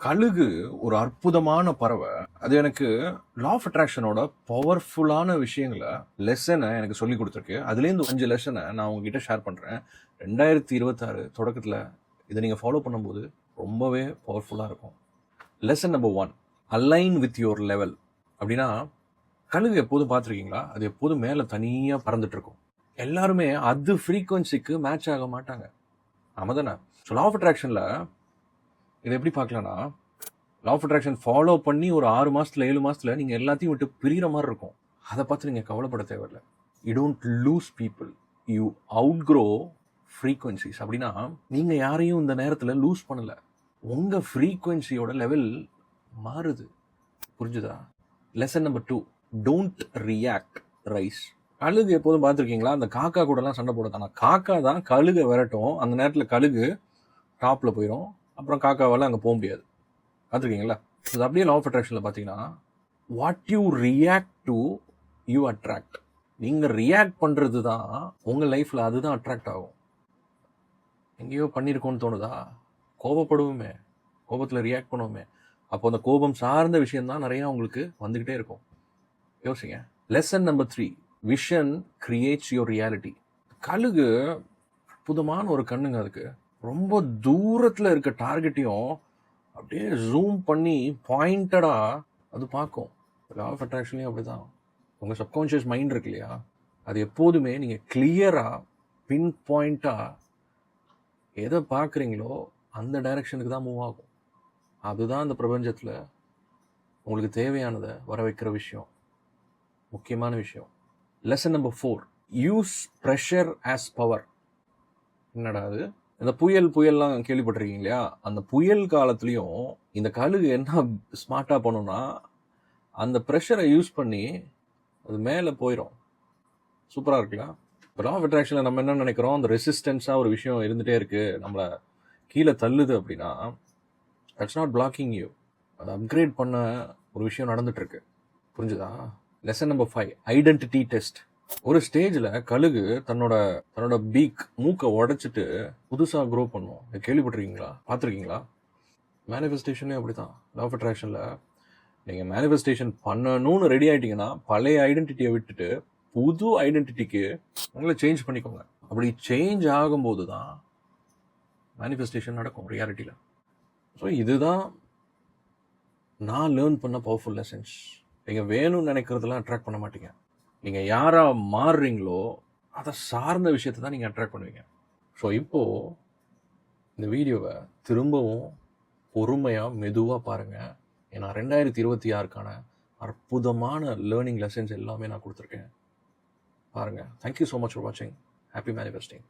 கழுகு ஒரு அற்புதமான பறவை. அது எனக்கு லா ஆஃப் அட்ராக்ஷனோட பவர்ஃபுல்லான விஷயங்களை லெசனை எனக்கு சொல்லி கொடுத்துருக்கு. அதுலேருந்து அஞ்சு லெசனை நான் உங்ககிட்ட ஷேர் பண்ணுறேன் ரெண்டாயிரத்தி இருபத்தாறு தொடக்கத்தில் இதை நீங்கள் ஃபாலோ பண்ணும்போது ரொம்பவே பவர்ஃபுல்லாக இருக்கும். Lesson number one align with your level அப்படின்னா கழுகு எப்போதும் பார்த்துருக்கீங்களா? அது எப்போதும் மேலே தனியாக பறந்துட்டுருக்கும். எல்லாருமே அது ஃப்ரீக்குவன்சிக்கு மேட்ச் ஆக மாட்டாங்க. ஆமாம் தானே ஸோ லா ஆஃப் அட்ராக்ஷனில் இதை எப்படி பார்க்கலாம்னா லா ஆஃப் அட்ராக்ஷன் ஃபாலோ பண்ணி ஒரு ஆறு மாதத்தில் ஏழு மாதத்தில் நீங்கள் எல்லாத்தையும் விட்டு பிரிகிற மாதிரி இருக்கும். அதை பார்த்து நீங்கள் கவலைப்பட தேவையில்லை. You don't lose people you outgrow frequencies அப்படின்னா நீங்கள் யாரையும் இந்த நேரத்தில் லூஸ் பண்ணலை. உங்கள் ஃப்ரீக்வன்சியோட லெவல் மாறுது. புரிஞ்சுதா? Lesson number two don't react rise கழுகு எப்போதும் பார்த்துருக்கீங்களா? அந்த காக்கா கூடலாம் சண்டை போடுது ஆனால் காக்கா தான் கழுகை விரட்டும். அந்த நேரத்தில் கழுகு டாப்பில் போயிடும் அப்புறம் காக்காவால் அங்கே போக முடியாது. பார்த்துருக்கீங்களா இது அப்படியே லா ஆஃப் அட்ராக்ஷனில் பார்த்தீங்கன்னா what you react to you attract நீங்கள் ரியாக்ட் பண்ணுறது தான் உங்கள் லைஃப்பில் அதுதான் அட்ராக்ட் ஆகும். எங்கேயோ பண்ணியிருக்கோன்னு தோணுதா? கோபப்படுவோமே. கோபத்தில் ரியாக்ட் பண்ணுவோமே. அப்போ அந்த கோபம் சார்ந்த விஷயம்தான் நிறையா உங்களுக்கு வந்துக்கிட்டே இருக்கும். யோசிங்க. Lesson number three vision creates your reality கழுகு அற்புதமான ஒரு கண்ணுங்க அதுக்கு. ரொம்ப தூரத்தில் இருக்க டார்கெட்டையும் அப்படியே ஜூம் பண்ணி பாயிண்டடாக அது பார்க்கும். லா ஆஃப் அட்ராக்ஷன்லையும் அப்படி தான் உங்கள் சப்கான்ஷியஸ் மைண்ட் இருக்கு இல்லையா? அது எப்போதுமே நீங்கள் கிளியராக பின் பாயிண்ட்டாக எதை பார்க்குறீங்களோ அந்த டைரக்ஷனுக்கு தான் மூவ் ஆகும். அதுதான் அந்த பிரபஞ்சத்தில் உங்களுக்கு தேவையானதை வர வைக்கிற விஷயம். முக்கியமான விஷயம். Lesson number four use pressure as power என்னடா அது? இந்த புயல் புயல்லாம் கேள்விப்பட்டிருக்கீங்க இல்லையா அந்த புயல் காலத்துலேயும் இந்த கழுகு என்ன ஸ்மார்ட்டாக பண்ணுன்னா அந்த ப்ரெஷரை யூஸ் பண்ணி அது மேலே போயிடும் சூப்பராக இருக்குல்ல? இப்போ லா ஆஃப் அட்ராக்ஷனில் நம்ம என்ன நினைக்கிறோம்? அந்த ரெசிஸ்டன்ஸாக ஒரு விஷயம் இருந்துகிட்டே இருக்குது நம்மளை கீழே தள்ளுது அப்படின்னா தட்ஸ் நாட் பிளாக்கிங் யூ அதை அப்கிரேட் பண்ண ஒரு விஷயம் நடந்துட்டுருக்கு புரிஞ்சுதா? Lesson number five identity test ஒரு ஸ்டேஜில் கழுகு தன்னோட தன்னோட பீக் மூக்கை உடைச்சிட்டு புதுசாக க்ரோ பண்ணும். இதை கேள்விப்பட்டிருக்கீங்களா? பார்த்துருக்கீங்களா? மேனிஃபெஸ்டேஷனே அப்படி தான் லவ் ஆஃப் அட்ராக்ஷனில் நீங்கள் மேனிஃபெஸ்டேஷன் பண்ணணும்னு ரெடி ஆகிட்டீங்கன்னா பழைய ஐடென்டிட்டியை விட்டுட்டு புது ஐடென்டிட்டிக்கு உங்களை சேஞ்ச் பண்ணிக்கோங்க. அப்படி சேஞ்ச் ஆகும்போது தான் மேனிஃபெஸ்டேஷன் நடக்கும் ரியாலிட்டியில் ஸோ இதுதான் நான் லேர்ன் பண்ண பவர்ஃபுல் லெசன்ஸ் நீங்கள் வேணும்னு நினைக்கிறதெல்லாம் அட்ராக்ட் பண்ண மாட்டீங்க. நீங்கள் யாராக மாறுறீங்களோ அதை சார்ந்த விஷயத்தை தான் நீங்கள் அட்ராக்ட் பண்ணுவீங்க. ஸோ இப்போது இந்த வீடியோவை திரும்பவும் பொறுமையாக மெதுவாக பாருங்கள் ஏன்னா ரெண்டாயிரத்தி இருபத்தி ஆறுக்கான அற்புதமான லேர்னிங் லெசன்ஸ் எல்லாமே நான் கொடுத்துருக்கேன். பாருங்கள் thank you so much for வாட்சிங் ஹாப்பி மேனிஃபெஸ்டிங்